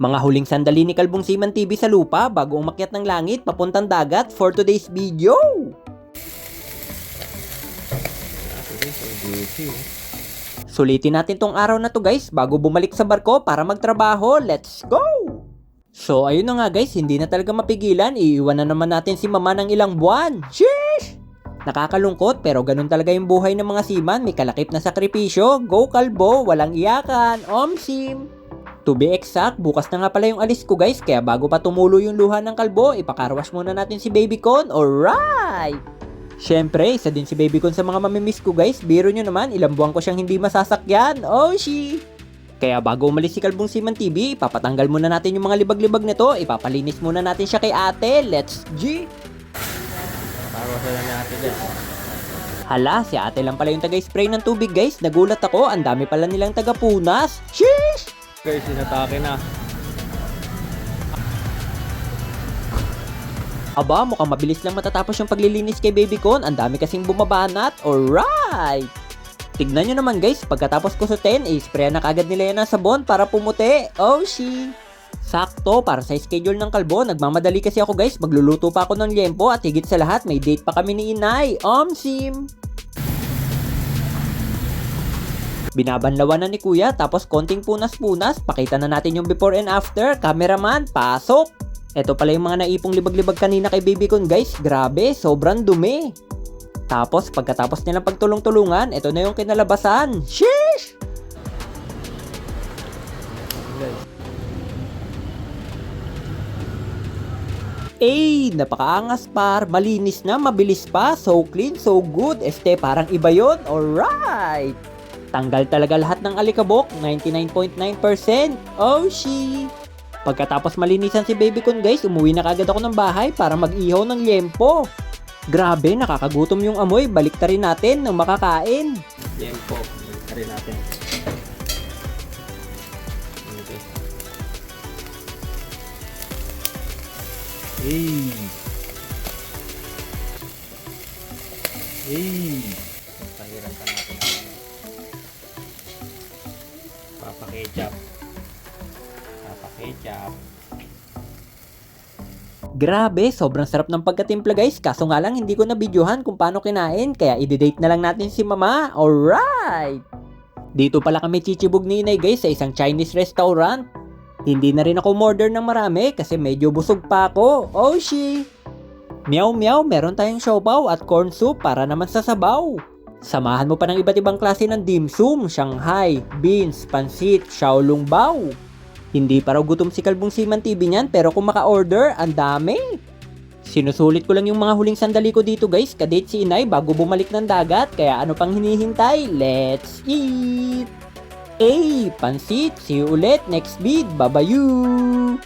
Mga huling sandali ni Kalbong Siman TV sa lupa bago umakyat ng langit papuntang dagat for today's video. Sulitin natin tong araw na to guys bago bumalik sa barko para magtrabaho. Let's go! So ayun na nga guys, hindi na talaga mapigilan. Iiwan na naman natin si mama ng ilang buwan. Sheesh! Nakakalungkot pero ganun talaga yung buhay ng mga seaman. May kalakip na sakripisyo. Go kalbo, walang iyakan. Omsim! To be exact, bukas na nga pala yung alis ko guys. Kaya bago pa tumulo yung luha ng kalbo, ipakarwash muna natin si Baby Con. Alright! Siyempre, isa din si Baby Con sa mga mamimiss ko guys. Biro nyo naman, ilang buwan ko siyang hindi masasakyan. Oh, she! Kaya bago umalis si Kalbong Siman TV, ipapatanggal muna natin yung mga libag-libag nito. Ipapalinis muna natin siya kay ate. Let's G! Parwasan na natin dyan. Hala, si ate lang pala yung taga-spray ng tubig guys. Nagulat ako, ang dami pala nilang taga-punas. Sheesh! Guys, sinatake na. Aba, mukhang mabilis lang matatapos yung paglilinis kay Baby Con. Ang dami kasing bumabanat. Alright! Tignan nyo naman guys, pagkatapos ko sa 10, i-spray na kagad nila yan ng sabon para pumuti. Oh, she! Sakto, para sa schedule ng kalbo, nagmamadali kasi ako guys, magluluto pa ako ng liempo at higit sa lahat, may date pa kami ni Inay. Omsim! Binabanlawan na ni Kuya tapos konting punas-punas, pakita na natin yung before and after. Cameraman, pasok! Ito pala yung mga naipong libag-libag kanina kay Baby Con guys, grabe, sobrang dumi. Tapos pagkatapos nilang pagtulong-tulungan, ito na yung kinalabasan. Sheesh! Guys, Eh, napakaangas par, malinis na, mabilis pa, so clean, so good. Este, parang iba yon. Alright! Tanggal talaga lahat ng alikabok, 99.9%. Oh, she! Pagkatapos malinisan si Baby Con guys, umuwi na kagad ako ng bahay para mag-ihaw ng liempo. Grabe, nakakagutom yung amoy, balik rin natin ng makakain. yan po. Balik rin natin. Okay. Hey! Hey! Papa ketchup. Papa ketchup. Grabe, sobrang sarap ng pagkatimpla guys. Kaso nga lang hindi ko na videohan kung paano kinain. Kaya i-date na lang natin si mama. Alright! Dito pala kami chichibog ni Inay guys sa isang Chinese restaurant. Hindi na rin ako order ng marami kasi medyo busog pa ako. Oh she! Meow meow, meron tayong siopaw at corn soup para naman sa sabaw. Samahan mo pa ng iba't ibang klase ng dim sum, Shanghai, beans, pansit, xiaolong bao. Hindi pa raw gutom si Kalbong Siman TV niyan pero kung maka-order, ang dami. Sinusulit ko lang yung mga huling sandali ko dito guys, kadate si Inay bago bumalik ng dagat, kaya ano pang hinihintay? Let's eat! Eh, pansit, see you ulit next vid, babayu!